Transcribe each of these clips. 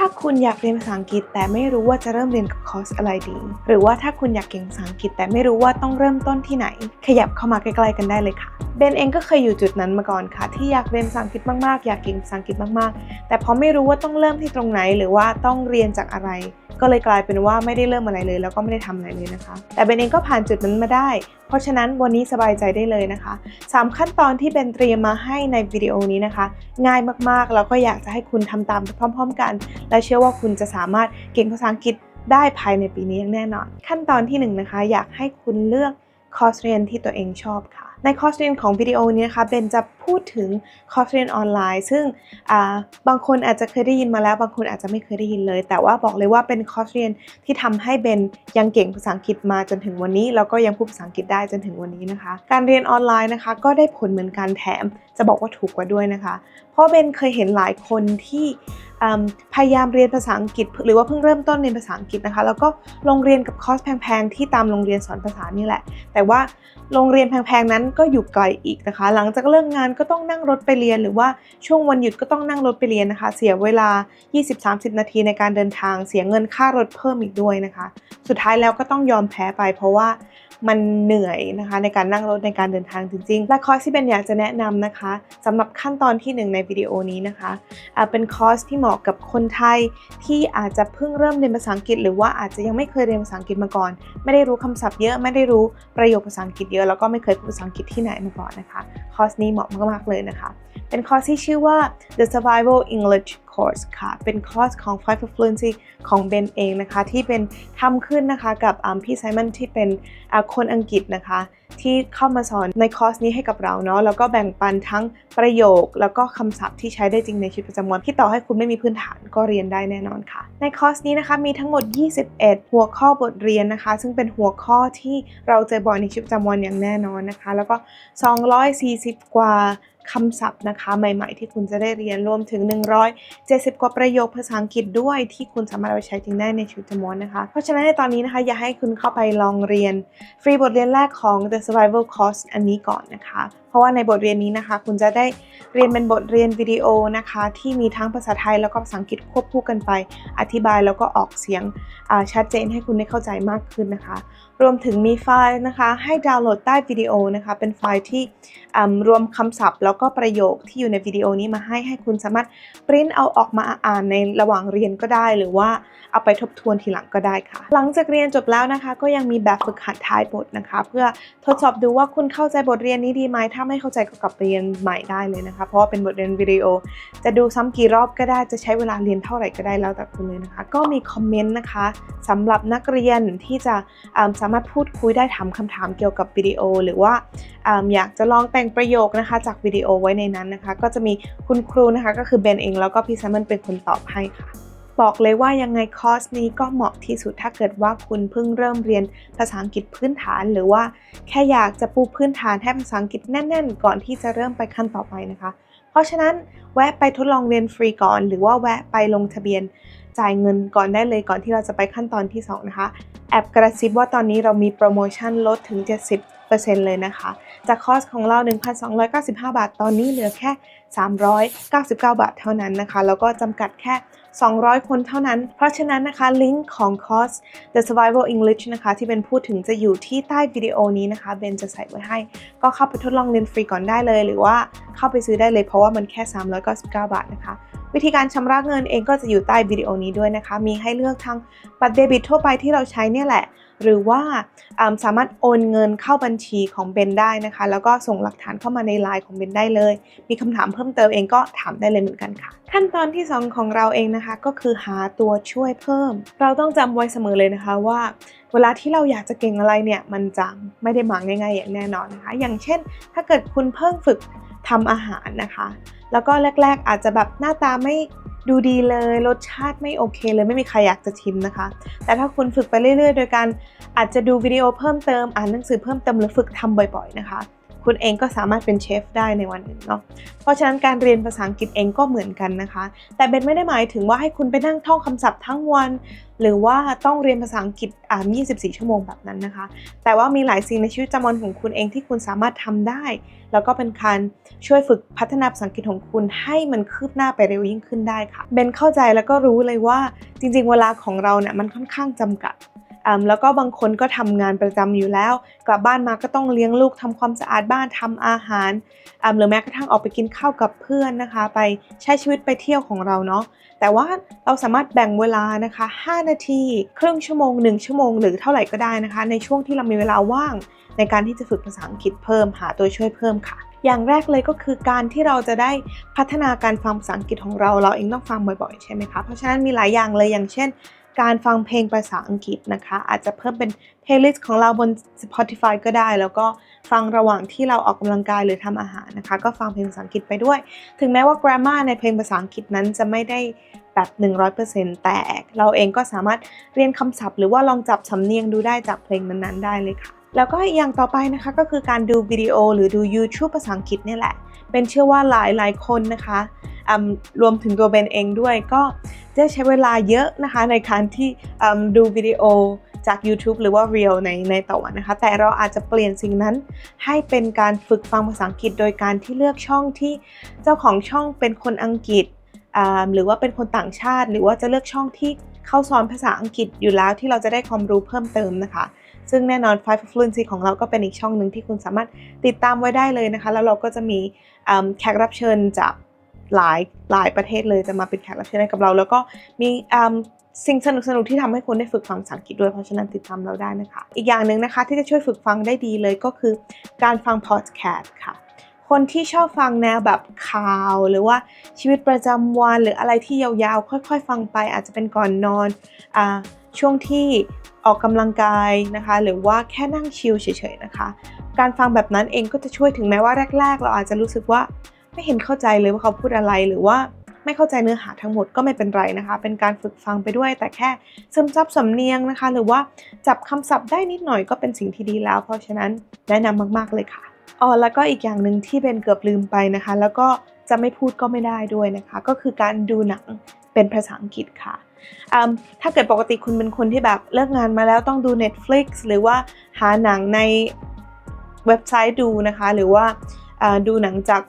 ถ้าคุณอยากเรียนภาษาอังกฤษ แต่ไม่รู้ว่าจะเริ่มเรียนกับคอร์สอะไรดี หรือว่าถ้าคุณอยากเก่งภาษาอังกฤษ แต่ไม่รู้ว่าต้องเริ่มต้นที่ไหน ขยับเข้ามาใกล้ๆกันได้เลยค่ะเบนเองก็เคยอยู่จุดนั้นมาก่อนค่ะ ที่อยากเรียนภาษาอังกฤษมากๆ อยากเก่งภาษาอังกฤษมากๆ แต่พอไม่รู้ว่าต้องเริ่มที่ตรงไหน หรือว่าต้องเรียนจากอะไร ก็เลยกลายเป็นว่าไม่ได้เริ่มอะไรเลย แล้วก็ไม่ได้ทำอะไรเลยนะคะ แต่เบนเองก็ผ่านจุดนั้นมาได้เพราะฉะนั้นวันนี้สบายใจได้เลยนะคะ 3 ขั้นตอนที่เบนเตรียมมาให้ในวิดีโอนี้นะคะ ง่ายมากๆ แล้วก็อยากจะให้คุณทำตามไปพร้อม ๆ กัน และเชื่อว่าคุณจะสามารถเก่งภาษาอังกฤษได้ภายในปีนี้อย่างแน่นอน ขั้นตอนที่1นงนะคะอยากให้คุณเลือก คอร์สเรียนที่ตัวเองชอบค่ะ ในคอร์สเรียนของวิดีโอนี้นะคะเบนจะพูดถึงคอร์สเรียนออนไลน์ ซึ่งบางคนอาจจะเคยได้ยินมาแล้ว บางคนอาจจะไม่เคยได้ยินเลย แต่ว่าบอกเลยว่าเป็นคอร์สเรียนที่ทำให้เบนยังเก่งภาษาอังกฤษมาจนถึงวันนี้ แล้วก็ยังพูดภาษาอังกฤษได้จนถึงวันนี้นะคะ การเรียนออนไลน์นะคะ ก็ได้ผลเหมือนกันแถม จะบอกว่าถูกกว่าด้วยนะคะ เพราะเบนเคยเห็นหลายคนที่ พยายามเรียนภาษาอังกฤษ หรือว่าเพิ่งเริ่มต้นเรียนภาษาอังกฤษนะคะ แล้วก็ลงเรียนกับคอร์สแพงๆที่ตามโรงเรียนสอนภาษานี่แหละ แต่ว่าโรงเรียนแพงๆนั้นก็อยู่ไกลอีกนะคะ หลังจากเลิกงานก็ต้องนั่งรถไปเรียน หรือว่าช่วงวันหยุดก็ต้องนั่งรถไปเรียนนะคะ เสียเวลา 20-30 นาทีในการเดินทาง เสียเงินค่ารถเพิ่มอีกด้วยนะคะ สุดท้ายแล้วก็ต้องยอมแพ้ไป เพราะว่า มันเหนื่อยนะคะในการนั่งรถในการเดินทางจริงๆ และคอร์สที่เป็นอยากจะแนะนำนะคะสำหรับขั้นตอนที่ 1 ในวิดีโอนี้นะคะเป็นคอร์สที่เหมาะกับคนไทยที่อาจจะเพิ่งเริ่มเรียนภาษาอังกฤษ หรือว่าอาจจะยังไม่เคยเรียนภาษาอังกฤษมาก่อน ไม่ได้รู้คำศัพท์เยอะไม่ได้รู้ประโยคภาษาอังกฤษเยอะแล้วก็ไม่เคยพูดภาษาอังกฤษที่ไหนมาก่อนนะคะคอร์สนี้เหมาะมากๆเลยนะคะ เป็นคอร์สที่ชื่อว่า The Survival English Course ค่ะ เป็นคอร์สของ Five for Fluency ของเบนเองนะคะ ที่เป็นทำขึ้นนะคะกับพี่ไซมอนที่เป็นคนอังกฤษนะคะที่เข้ามาสอนในคอร์สนี้ให้กับเราเนาะแล้วก็แบ่งปันทั้งประโยค แล้วก็คำศัพท์ที่ใช้ได้จริงในชีวิตประจำวันที่ต่อให้คุณไม่มีพื้นฐานก็เรียนได้แน่นอนค่ะ ในคอร์สนี้นะคะมีทั้งหมด 21 หัวข้อบทเรียนนะคะ ซึ่งเป็นหัวข้อที่เราเจอบ่อยในชีวิตประจำวันอย่างแน่นอนนะคะ แล้วก็ 240 กว่าคำศัพท์นะคะใหม่ๆ ที่คุณจะได้เรียนรวมถึง 170 กว่าประโยคภาษาอังกฤษด้วยที่คุณสามารถเอาไปใช้จริงได้ในชีวิตประจำวันนะคะ เพราะฉะนั้นในตอนนี้นะคะอยากให้คุณเข้าไปลองเรียน ฟรีบทเรียนแรกของ The the Survival cost อันนี้ก่อนนะคะ ราะว่าในบทเรียนนี้นะคะ คุณจะได้เรียนเป็นบทเรียนวิดีโอนะคะ ที่มีทั้งภาษาไทยแล้วก็ภาษาอังกฤษควบคู่กันไป อธิบายแล้วก็ออกเสียงชัดเจนให้คุณได้เข้าใจมากขึ้นนะคะ รวมถึงมีไฟล์นะคะให้ดาวน์โหลดใต้วิดีโอนะคะ เป็นไฟล์ที่รวมคำศัพท์ แล้วก็ประโยคที่อยู่ในวิดีโอนี้มาให้ให้คุณสามารถปริ้นเอาออกมาอ่านในระหว่างเรียนก็ได้ หรือว่าเอาไปทบทวนทีหลังก็ได้ค่ะ หลังจากเรียนจบแล้วนะคะ ก็ยังมีแบบฝึกหัดท้ายบทนะคะ เพื่อทดสอบดูว่าคุณเข้าใจบทเรียนนี้ดีไหมถ้าไม่เข้าใจก็กลับไปเรียนใหม่ได้เลยนะคะ เพราะว่าเป็นบทเรียนวิดีโอ จะดูซ้ำกี่รอบก็ได้จะใช้เวลาเรียนเท่าไหร่ก็ได้แล้วแต่คุณเลยนะคะ ก็มีคอมเมนต์นะคะสำหรับนักเรียนที่จะสามารถพูดคุยได้ถามคำถามเกี่ยวกับวิดีโอ หรือว่าอยากจะลองแต่งประโยคนะคะ จากวิดีโอไว้ในนั้นนะคะ ก็จะมีคุณครูนะคะ ก็คือเบนเองแล้วก็พี่แซมมอนเป็นคนตอบให้ค่ะ บอกเลยว่ายังไงคอร์สนี้ก็เหมาะที่สุดถ้าเกิดว่าคุณเพิ่งเริ่มเรียนภาษาอังกฤษพื้นฐาน หรือว่าแค่อยากจะปูพื้นฐานให้ภาษาอังกฤษแน่น ๆ ก่อนที่จะเริ่มไปขั้นต่อไปนะคะ เพราะฉะนั้นแวะไปทดลองเรียนฟรีก่อน หรือว่าแวะไปลงทะเบียนจ่ายเงินก่อนได้เลยก่อนที่เราจะไปขั้นตอนที่ 2 นะคะ แอบกระซิบว่าตอนนี้เรามีโปรโมชั่นลดถึง 70%เลยนะคะ จากคอร์สของเรา 1,295 บาท ตอนนี้เหลือแค่ 399 บาทเท่านั้นนะคะ แล้วก็จำกัดแค่ 200 คนเท่านั้น เพราะฉะนั้นนะคะลิงก์ของคอร์ส The Survival English นะคะที่เป็นพูดถึงจะอยู่ที่ใต้วิดีโอนี้นะคะเบนจะใส่ไว้ให้ ก็เข้าไปทดลองเรียนฟรีก่อนได้เลย หรือว่าเข้าไปซื้อได้เลยเพราะว่ามันแค่ 399 บาทนะคะวิธีการชำระเงินเองก็จะอยู่ใต้วิดีโอนี้ด้วยนะคะ มีให้เลือกทั้งบัตรเดบิตทั่วไปที่เราใช้เนี่ยแหละ หรือว่าสามารถโอนเงินเข้าบัญชีของเบนได้นะคะ แล้วก็ส่งหลักฐานเข้ามาในไลน์ของเบนได้เลย มีคำถามเพิ่มเติมเองก็ถามได้เลยเหมือนกันค่ะ ขั้นตอนที่ 2 ของเราเองนะคะ ก็คือหาตัวช่วยเพิ่ม เราต้องจำไว้เสมอเลยนะคะว่า เวลาที่เราอยากจะเก่งอะไรเนี่ยมันจะไม่ได้มาง่ายๆอย่างแน่นอนนะคะ อย่างเช่น ถ้าเกิดคุณเพิ่งฝึกทำอาหารนะคะ แล้วก็แรก ๆ อาจจะแบบหน้าตาไม่ดูดีเลยรสชาติไม่โอเคเลยไม่มีใครอยากจะชิมนะคะ แต่ถ้าคุณฝึกไปเรื่อย ๆ โดยการอาจจะดูวิดีโอเพิ่มเติมอ่านหนังสือเพิ่มเติมหรือฝึกทำบ่อย ๆ นะคะ คุณเองก็สามารถเป็นเชฟได้ในวันหนึ่งเนาะเพราะฉะนั้นการเรียนภาษาอังกฤษเองก็เหมือนกันนะคะ แต่เบนไม่ได้หมายถึงว่าให้คุณไปนั่งท่องคำศัพท์ทั้งวัน หรือว่าต้องเรียนภาษาอังกฤษอ่าน24 ชั่วโมงแบบนั้นนะคะ แต่ว่ามีหลายสิ่งในชีวิตประจำวันของคุณเองที่คุณสามารถทำได้ แล้วก็เป็นการช่วยฝึกพัฒนาภาษาอังกฤษของคุณให้มันคืบหน้าไปเร็วยิ่งขึ้นได้ค่ะเบนเข้าใจแล้วก็รู้เลยว่าจริง ๆ เวลาของเราเนี่ยมันค่อนข้างจำกัด แล้วก็บางคนก็ทำงานประจำอยู่แล้ว กลับบ้านมาก็ต้องเลี้ยงลูกทำความสะอาดบ้านทำอาหารหรือแม้กระทั่งออกไปกินข้าวกับเพื่อนนะคะ ไปใช้ชีวิตไปเที่ยวของเราเนาะแต่ว่าเราสามารถแบ่งเวลานะคะ 5 นาทีครึ่งชั่วโมง 1 ชั่วโมง หรือเท่าไหร่ก็ได้นะคะ ในช่วงที่เรามีเวลาว่าง ในการที่จะฝึกภาษาอังกฤษเพิ่มหาตัวช่วยเพิ่มค่ะอย่างแรกเลยก็คือการที่เราจะได้พัฒนาการฟังภาษาอังกฤษของเรา เราเองต้องฟังบ่อยๆ ใช่ไหมคะ เพราะฉะนั้นมีหลายอย่างเลยอย่างเช่น การฟังเพลงภาษาอังกฤษนะคะ อาจจะเพิ่มเป็น playlist ของเราบน Spotify ก็ได้ แล้วก็ฟังระหว่างที่เราออกกำลังกายหรือทำอาหารนะคะ ก็ฟังเพลงภาษาอังกฤษไปด้วย ถึงแม้ว่า grammar ในเพลงภาษาอังกฤษนั้นจะไม่ได้แบบ 100%แต่เราเองก็สามารถเรียนคำศัพท์ หรือว่าลองจับสำเนียงดูได้จากเพลงนั้นๆ ได้เลยค่ะ แล้วก็อย่างต่อไปนะคะก็คือการดูวิดีโอหรือดู YouTube ภาษาอังกฤษเนี่ยแหละ เป็นเชื่อว่าหลายหลายคนนะคะรวมถึงตัวเบนเองด้วยก็จะใช้เวลาเยอะนะคะในการที่ดูวิดีโอจาก YouTube หรือว่า Reel ในในต่อวันนะคะ แต่เราอาจจะเปลี่ยนสิ่งนั้นให้เป็นการฝึกฟังภาษาอังกฤษ โดยการที่เลือกช่องที่เจ้าของช่องเป็นคนอังกฤษหรือว่าเป็นคนต่างชาติ หรือว่าจะเลือกช่องที่เขาสอนภาษาอังกฤษอยู่แล้วที่เราจะได้ความรู้เพิ่มเติมนะคะ ซึ่งแน่นอน Five Fluency ของเราก็เป็นอีกช่องหนึ่งที่คุณสามารถติดตามไว้ได้เลยนะคะ แล้วเราก็จะมีแขกรับเชิญจากหลายหลายประเทศเลยจะมาเป็นแขกรับเชิญให้กับเรา แล้วก็มีสิ่งสนุกสนุกที่ทำให้คุณได้ฝึกฟังภาษาอังกฤษด้วยเพราะฉะนั้นติดตามเราได้นะคะ อีกอย่างหนึ่งนะคะที่จะช่วยฝึกฟังได้ดีเลยก็คือการฟังพอดแคสต์ค่ะ คนที่ชอบฟังแนวแบบข่าว หรือว่าชีวิตประจำวัน หรืออะไรที่ยาวๆ ค่อย ๆ ฟังไปอาจจะเป็นก่อนนอนอ ช่วงที่ออกกำลังกายนะคะ หรือว่าแค่นั่งชิลเฉยๆนะคะ การฟังแบบนั้นเองก็จะช่วยถึงแม้ว่าแรก ๆ เราอาจจะรู้สึกว่าไม่เห็นเข้าใจเลยว่าเขาพูดอะไรหรือว่าไม่เข้าใจเนื้อหาทั้งหมดก็ไม่เป็นไรนะคะ เป็นการฝึกฟังไปด้วย แต่แค่ซึมซับสำเนียงนะคะ หรือว่าจับคำศัพท์ได้นิดหน่อยก็เป็นสิ่งที่ดีแล้ว เพราะฉะนั้นแนะนำมากๆเลยค่ะอ๋อแล้วก็อีกอย่างหนึ่งที่เป็นเกือบลืมไปนะคะ แล้วก็จะไม่พูดก็ไม่ได้ด้วยนะคะ ก็คือการดูหนังเป็นภาษาอังกฤษค่ะ ถ้าเกิดปกติคุณเป็นคนที่แบบเลิกงานมาแล้วต้องดู Netflix หรือว่าหาหนังในเว็บไซต์ดูนะคะ หรือว่า ดูหนังจาก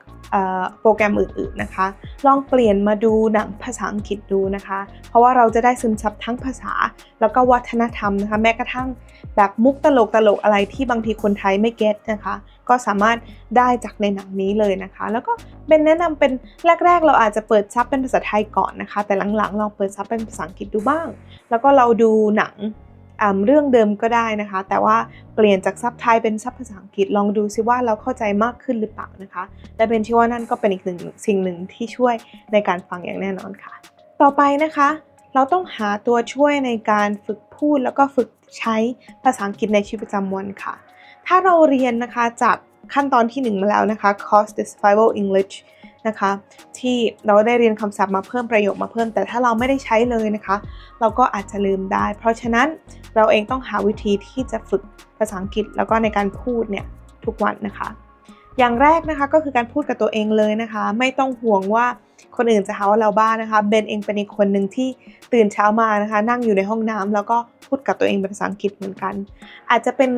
โปรแกรมอื่นๆนะคะ ลองเปลี่ยนมาดูหนังภาษาอังกฤษดูนะคะ เพราะว่าเราจะได้ซึมซับทั้งภาษา แล้วก็วัฒนธรรมนะคะ แม้กระทั่งแบบมุกตลกตลกอะไรที่บางทีคนไทยไม่เก็ตนะคะ ก็สามารถได้จากในหนังนี้เลยนะคะ แล้วก็เป็นแนะนำเป็นแรก ๆ เราอาจจะเปิดซับเป็นภาษาไทยก่อนนะคะ แต่หลังๆลองเปิดซับเป็นภาษาอังกฤษดูบ้าง แล้วก็เราดูหนัง เรื่องเดิมก็ได้นะคะ แต่ว่าเปลี่ยนจากซับไทยเป็นซับภาษาอังกฤษลองดูซิว่าเราเข้าใจมากขึ้นหรือเปล่านะคะ และเป็นที่ว่านั่นก็เป็นอีกหนึ่งสิ่งหนึ่งที่ช่วยในการฟังอย่างแน่นอนค่ะ ต่อไปนะคะ เราต้องหาตัวช่วยในการฝึกพูดแล้วก็ฝึกใช้ภาษาอังกฤษในชีวิตประจำวันค่ะ ถ้าเราเรียนนะคะจากขั้นตอนที่ 1 มาแล้วนะคะ Course the Survival English นะคะ ที่เราได้เรียนคำศัพท์มาเพิ่มประโยคมาเพิ่ม แต่ถ้าเราไม่ได้ใช้เลยนะคะ เราก็อาจจะลืมได้ เพราะฉะนั้นเราเองต้องหาวิธีที่จะฝึกภาษาอังกฤษแล้วก็ในการพูดเนี่ยทุกวันนะคะ อย่างแรกนะคะก็คือการพูดกับตัวเองเลยนะคะ ไม่ต้องห่วงว่าคนอื่นจะหาว่าเราบ้านะคะเบนเองเป็นอีกคนหนึ่งที่ตื่นเช้ามานะคะ นั่งอยู่ในห้องน้ำแล้วก็พูดกับตัวเองเป็นภาษาอังกฤษเหมือนกัน อาจจะเป็น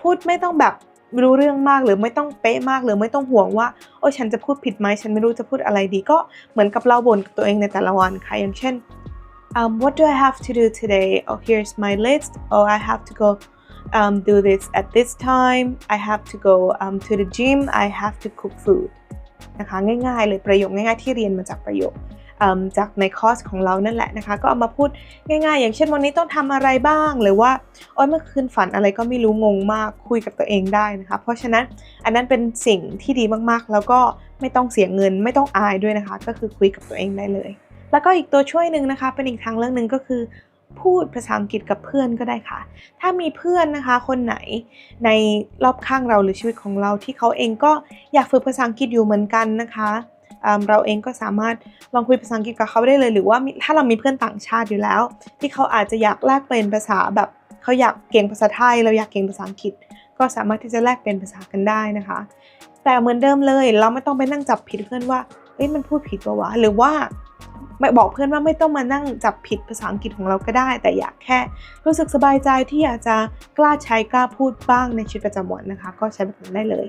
พูดไม่ต้องแบบ รู้เรื่องมากหรือไม่ต้องเป๊ะมากหรือไม่ต้องห่วงว่าโอ้ฉันจะพูดผิดไหมฉันไม่รู้จะพูดอะไรดี ก็เหมือนกับเราบ่นกับตัวเองในแต่ละวันค่ะอย่างเช่น um, what do I have to do today oh here's my list oh I have to go um, do this at this time I have to go um, to the gym I have to cook food นะคะง่ายๆเลยประโยคง่ายๆที่เรียนมาจากประโยค จากในคอร์สของเรานั่นแหละนะคะ ก็เอามาพูดง่าย ๆ อย่างเช่นวันนี้ต้องทำอะไรบ้าง หรือว่าโอ้ยเมื่อคืนฝันอะไรก็ไม่รู้งงมากคุยกับตัวเองได้นะคะ เพราะฉะนั้นอันนั้นเป็นสิ่งที่ดีมากๆ แล้วก็ไม่ต้องเสียเงินไม่ต้องอายด้วยนะคะ ก็คือคุยกับตัวเองได้เลย แล้วก็อีกตัวช่วยหนึ่งนะคะ เป็นอีกทางเรื่องหนึ่งก็คือพูดภาษาอังกฤษกับเพื่อนก็ได้ค่ะ ถ้ามีเพื่อนนะคะ คนไหนในรอบข้างเราหรือชีวิตของเราที่เขาเองก็อยากฝึกภาษาอังกฤษอยู่เหมือนกันนะคะ เราเองก็สามารถลองคุยภาษาอังกฤษกับเขาได้เลย หรือว่าถ้าเรามีเพื่อนต่างชาติอยู่แล้ว ที่เขาอาจจะอยากแลกเปลี่ยนภาษาแบบเขาอยากเก่งภาษาไทย เราอยากเก่งภาษาอังกฤษ ก็สามารถที่จะแลกเป็นภาษากันได้นะคะ แต่เหมือนเดิมเลยเราไม่ต้องไปนั่งจับผิดเพื่อนว่าเอ้ยมันพูดผิดปะวะหรือว่าไม่บอกเพื่อนว่าไม่ต้องมานั่งจับผิดภาษาอังกฤษของเราก็ได้ แต่อยากแค่รู้สึกสบายใจที่อยากจะกล้าใช้กล้าพูดบ้างในชีวิตประจำวันนะคะ ก็ใช้แบบนั้นได้เลย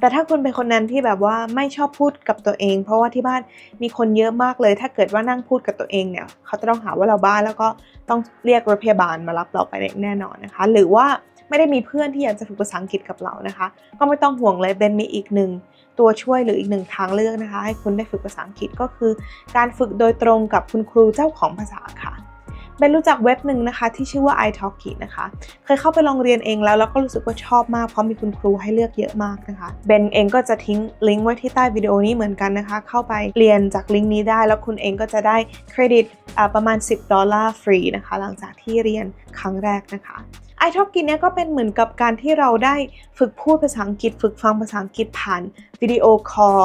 แต่ถ้าคุณเป็นคนนั้นที่แบบว่าไม่ชอบพูดกับตัวเอง เพราะว่าที่บ้านมีคนเยอะมากเลย ถ้าเกิดว่านั่งพูดกับตัวเองเนี่ย เขาจะต้องหาว่าเราบ้าแล้วก็ต้องเรียกรถพยาบาลมารับเราไปแน่นอนนะคะ หรือว่าไม่ได้มีเพื่อนที่อยากจะฝึกภาษาอังกฤษกับเรานะคะ ก็ไม่ต้องห่วงเลยเบนมีอีกหนึ่งตัวช่วยหรืออีกหนึ่งทางเลือกนะคะ ให้คุณได้ฝึกภาษาอังกฤษก็คือ การฝึกโดยตรงกับคุณครูเจ้าของภาษาค่ะ เป็นรู้จักเว็บหนึ่งนะคะ ที่ชื่อว่า italki นะคะ เคยเข้าไปลองเรียนเองแล้ว แล้วก็รู้สึกว่าชอบมาก เพราะมีคุณครูให้เลือกเยอะมากนะคะเบนเองก็จะทิ้งลิงก์ไว้ที่ใต้วิดีโอนี้เหมือนกันนะคะ เข้าไปเรียนจากลิงก์นี้ได้ แล้วคุณเองก็จะได้เครดิตประมาณ 10 ดอลลาร์ฟรีนะคะ หลังจากที่เรียนครั้งแรกนะคะ ไอทอกินเนี่ยก็เป็นเหมือนกับการที่เราได้ฝึกพูดภาษาอังกฤษ ฝึกฟังภาษาอังกฤษผ่านวิดีโอคอล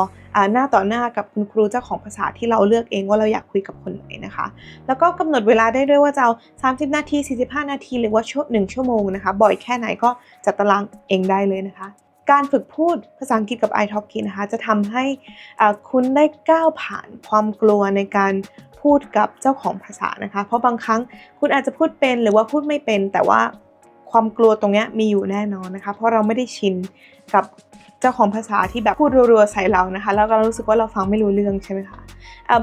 หน้าต่อหน้ากับคุณครูเจ้าของภาษาที่เราเลือกเองว่าเราอยากคุยกับคนไหนนะคะ แล้วก็กำหนดเวลาได้ด้วยว่าจะเอา 30 นาที 45 นาที หรือว่าชั่วหนึ่งชั่วโมงนะคะ บ่อยแค่ไหนก็จัดตารางเองได้เลยนะคะการฝึกพูดภาษาอังกฤษกับ iTalki นะคะจะทำให้คุณได้ก้าวผ่านความกลัวในการพูดกับเจ้าของภาษานะคะ เพราะบางครั้งคุณอาจจะพูดเป็นหรือว่าพูดไม่เป็น แต่ว่า ความกลัวตรงนี้มีอยู่แน่นอนนะคะ เพราะเราไม่ได้ชินกับเจ้าของภาษาที่แบบพูดรัวๆใส่เรานะคะ แล้วเรารู้สึกว่าเราฟังไม่รู้เรื่องใช่ไหมคะ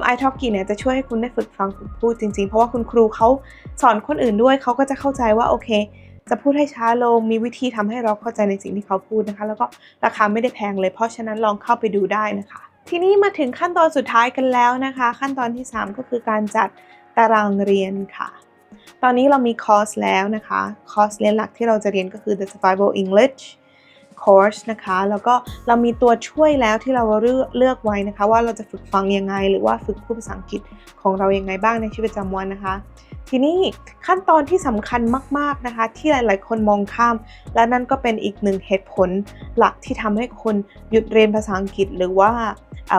ไอท็อกกี้เนี่ยจะช่วยให้คุณได้ฝึกฟังฝึกพูดจริงๆ เพราะว่าคุณครูเขาสอนคนอื่นด้วยเขาก็จะเข้าใจว่าโอเค จะพูดให้ช้าลงมีวิธีทำให้เราเข้าใจในสิ่งที่เขาพูดนะคะ แล้วก็ราคาไม่ได้แพงเลย เพราะฉะนั้นลองเข้าไปดูได้นะคะ ทีนี้มาถึงขั้นตอนสุดท้ายกันแล้วนะคะ ขั้นตอนที่ 3 ก็คือการจัดตารางเรียนค่ะ ตอนนี้เรามีคอร์สแล้วนะคะ คอร์สเรียนหลักที่เราจะเรียนก็คือ The Survival English คอร์สนะคะ แล้วก็เรามีตัวช่วยแล้วที่เราเลือกเลือกไว้นะคะ ว่าเราจะฝึกฟังยังไง หรือว่าฝึกพูดภาษาอังกฤษของเรายังไงบ้างในชีวิตประจำวันนะคะ ทีนี้ขั้นตอนที่สำคัญมาก ๆนะคะ ที่หลาย ๆ คนมองข้าม และนั่นก็เป็นอีกหนึ่งเหตุผลหลักที่ทำให้คนหยุดเรียนภาษาอังกฤษหรือว่า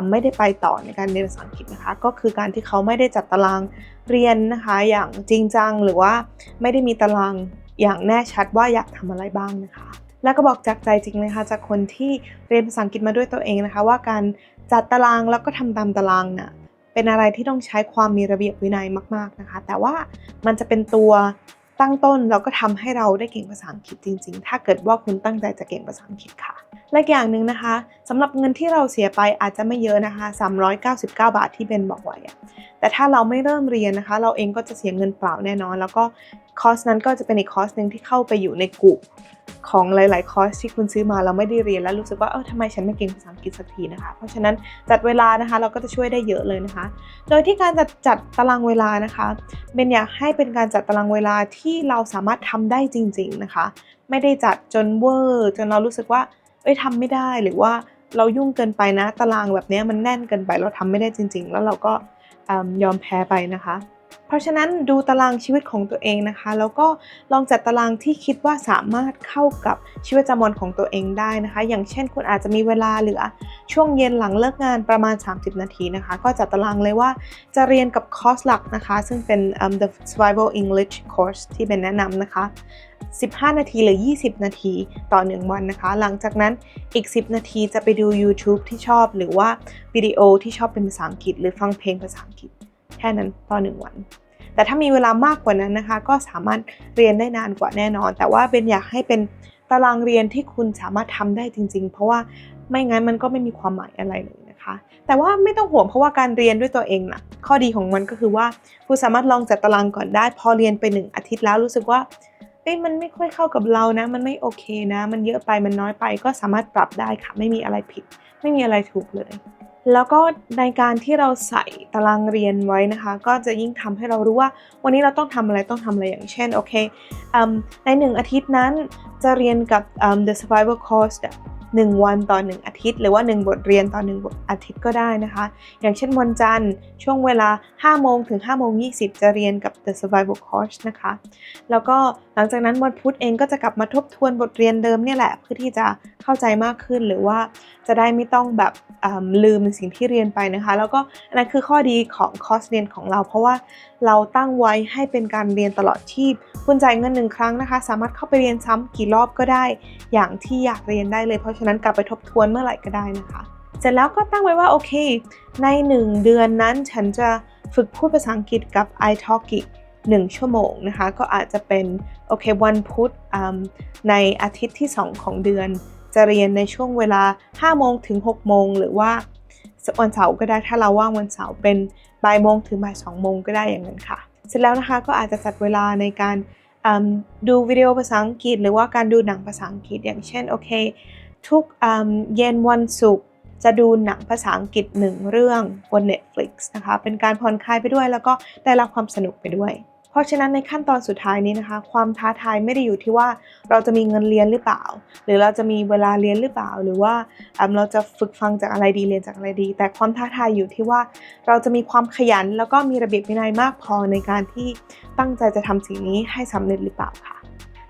ไม่ได้ไปต่อในการเรียนภาษาอังกฤษนะคะ ก็คือการที่เขาไม่ได้จัดตาราง เรียนนะคะอย่างจริงจังหรือว่าไม่ได้มีตารางอย่างแน่ชัดว่าอยากทำอะไรบ้างนะคะ แล้วก็บอกจากใจจริงเลยค่ะจากคนที่เรียนภาษาอังกฤษมาด้วยตัวเองนะคะ ว่าการจัดตารางแล้วก็ทำตามตารางน่ะเป็นอะไรที่ต้องใช้ความมีระเบียบวินัยมาก ๆนะคะ แต่ว่ามันจะเป็นตัว ตั้งต้นแล้วก็ทำให้เราได้เก่งภาษาอังกฤษจริง ๆ ถ้าเกิดว่าคุณตั้งใจจะเก่งภาษาอังกฤษค่ะ และอย่างหนึ่งนะคะสำหรับเงินที่เราเสียไปอาจจะไม่เยอะนะคะ 399 บาทที่เบนบอกไว้แต่ถ้าเราไม่เริ่มเรียนนะคะ เราเองก็จะเสียเงินเปล่าแน่นอน แล้วก็ คอร์สนั้นก็จะเป็นอีกคอร์สหนึ่งที่เข้าไปอยู่ในกลุ่มของหลาย ๆ คอร์สที่คุณซื้อมาเราไม่ได้เรียนแล้วรู้สึกว่าเออทำไมฉันไม่เก่งภาษาอังกฤษสักทีนะคะ เพราะฉะนั้นจัดเวลานะคะเราก็จะช่วยได้เยอะเลยนะคะ โดยที่การจัดจัดตารางเวลานะคะเบนอยากให้เป็นการจัดตารางเวลาที่เราสามารถทำได้จริง ๆ นะคะ ไม่ได้จัดจนเวอร์จนเรารู้สึกว่าเอ้ยทำไม่ได้หรือว่าเรายุ่งเกินไปนะ ตารางแบบนี้มันแน่นเกินไปเราทำไม่ได้จริง ๆ แล้วเราก็ยอมแพ้ไปนะคะ เพราะฉะนั้นดูตารางชีวิตของตัวเองนะคะ แล้วก็ลองจัดตารางที่คิดว่าสามารถเข้ากับชีวิตประจำวันของตัวเองได้นะคะ อย่างเช่น คุณอาจจะมีเวลาเหลือ ช่วงเย็นหลังเลิกงานประมาณ 30 นาทีนะคะ ก็จัดตารางเลยว่าจะเรียนกับคอร์สหลักนะคะ ซึ่งเป็น um, the survival English course ที่เป็นแนะนำนะคะ 15 นาทีหรือ 20 นาทีต่อ 1 วันนะคะ หลังจากนั้นอีก 10 นาทีจะไปดู YouTube ที่ชอบ หรือว่าวิดีโอที่ชอบเป็นภาษาอังกฤษ หรือฟังเพลงภาษาอังกฤษ แค่นั้นต่อ1วัน แต่ถ้ามีเวลามากกว่านั้นนะคะ ก็สามารถเรียนได้นานกว่าแน่นอน แต่ว่าเป็นอยากให้เป็นตารางเรียนที่คุณสามารถทำได้จริง ๆ เพราะว่าไม่งั้นมันก็ไม่มีความหมายอะไรเลยนะคะแต่ว่าไม่ต้องห่วงเพราะว่าการเรียนด้วยตัวเองนะข้อดีของมันก็คือว่าคุณสามารถลองจัดตารางก่อนได้ พอเรียนไปหนึ่งอาทิตย์แล้วรู้สึกว่าเอ้ยมันไม่ค่อยเข้ากับเรานะ มันไม่โอเคนะ มันเยอะไปมันน้อยไปก็สามารถปรับได้ค่ะ ไม่มีอะไรผิด ไม่มีอะไรถูกเลย แล้วก็ในการที่เราใส่ตารางเรียนไว้นะคะ ก็จะยิ่งทำให้เรารู้ว่า วันนี้เราต้องทำอะไรต้องทำอะไรอย่างเช่นโอเคในหนึ่งอาทิตย์นั้นจะเรียนกับ the survival course 1 วันต่อ 1 อาทิตย์ หรือว่า 1 บทเรียนต่อ 1 บทอาทิตย์ก็ได้นะคะ อย่างเช่นวันจันทร์ ช่วงเวลา 5 โมงถึง 5 โมง 20 จะเรียนกับ The Survival Course นะคะ แล้วก็หลังจากนั้นวันพุธเองก็จะกลับมาทบทวนบทเรียนเดิมเนี่ยแหละ เพื่อที่จะเข้าใจมากขึ้นหรือว่าจะได้ไม่ต้องแบบลืมในสิ่งที่เรียนไปนะคะ แล้วก็อันนั้นคือข้อดีของคอร์สเรียนของเรา เพราะว่าเราตั้งไว้ให้เป็นการเรียนตลอดชีพคุณจ่ายเงินหนึ่งครั้งนะคะ สามารถเข้าไปเรียนซ้ำกี่รอบก็ได้ อย่างที่อยากเรียนได้เลยเพราะฉะนั้นกลับไปทบทวนเมื่อไหร่ก็ได้นะคะ เสร็จแล้วก็ตั้งไว้ว่าโอเค ใน 1 เดือนนั้นฉันจะฝึกพูดภาษาอังกฤษกับ iTalki 1 ชั่วโมงนะคะ ก็อาจจะเป็นโอเควันพุธในอาทิตย์ที่ 2 ของเดือน จะเรียนในช่วงเวลา 5 โมงถึง 6 โมง หรือว่าวันเสาร์ก็ได้ถ้าเราว่างวันเสาร์เป็นบ่ายโมงถึงบ่าย2โมงก็ได้อย่างนั้นค่ะ เสร็จแล้วนะคะก็อาจจะจัดเวลาในการดูวิดีโอภาษาอังกฤษ หรือว่าการดูหนังภาษาอังกฤษอย่างเช่นโอเค ทุกเย็นวันศุกร์จะดูหนังภาษาอังกฤษหนึ่งเรื่องบน Netflix นะคะ เป็นการผ่อนคลายไปด้วยแล้วก็ได้รับความสนุกไปด้วย เพราะฉะนั้นในขั้นตอนสุดท้ายนี้นะคะ ความท้าทายไม่ได้อยู่ที่ว่าเราจะมีเงินเรียนหรือเปล่า หรือเราจะมีเวลาเรียนหรือเปล่า หรือว่าเราจะฝึกฟังจากอะไรดีเรียนจากอะไรดี แต่ความท้าทายอยู่ที่ว่าเราจะมีความขยันแล้วก็มีระเบียบวินัยมากพอในการที่ตั้งใจจะทำสิ่งนี้ให้สำเร็จหรือเปล่าค่ะ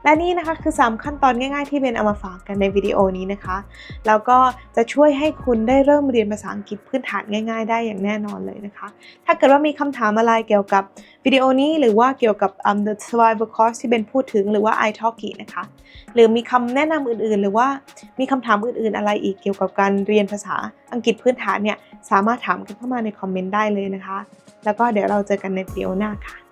และนี่นะคะคือ 3 ขั้นตอนง่ายๆ ที่เบนเอามาฝากกันในวิดีโอนี้นะคะ แล้วก็จะช่วยให้คุณได้เริ่มเรียนภาษาอังกฤษพื้นฐานง่าย ๆ ได้อย่างแน่นอนเลยนะคะ ถ้าเกิดว่ามีคำถามอะไรเกี่ยวกับวิดีโอนี้หรือว่าเกี่ยวกับ um, the survival course ที่เบนพูดถึงหรือว่า iTalki นะคะ หรือมีคำแนะนำอื่นๆ หรือว่ามีคำถามอื่นๆ อะไรอีกเกี่ยวกับการเรียนภาษาอังกฤษพื้นฐานเนี่ยสามารถถามกันเข้ามาในคอมเมนต์ได้เลยนะคะ แล้วก็เดี๋ยวเราเจอกันในวิดีโอหน้าค่ะ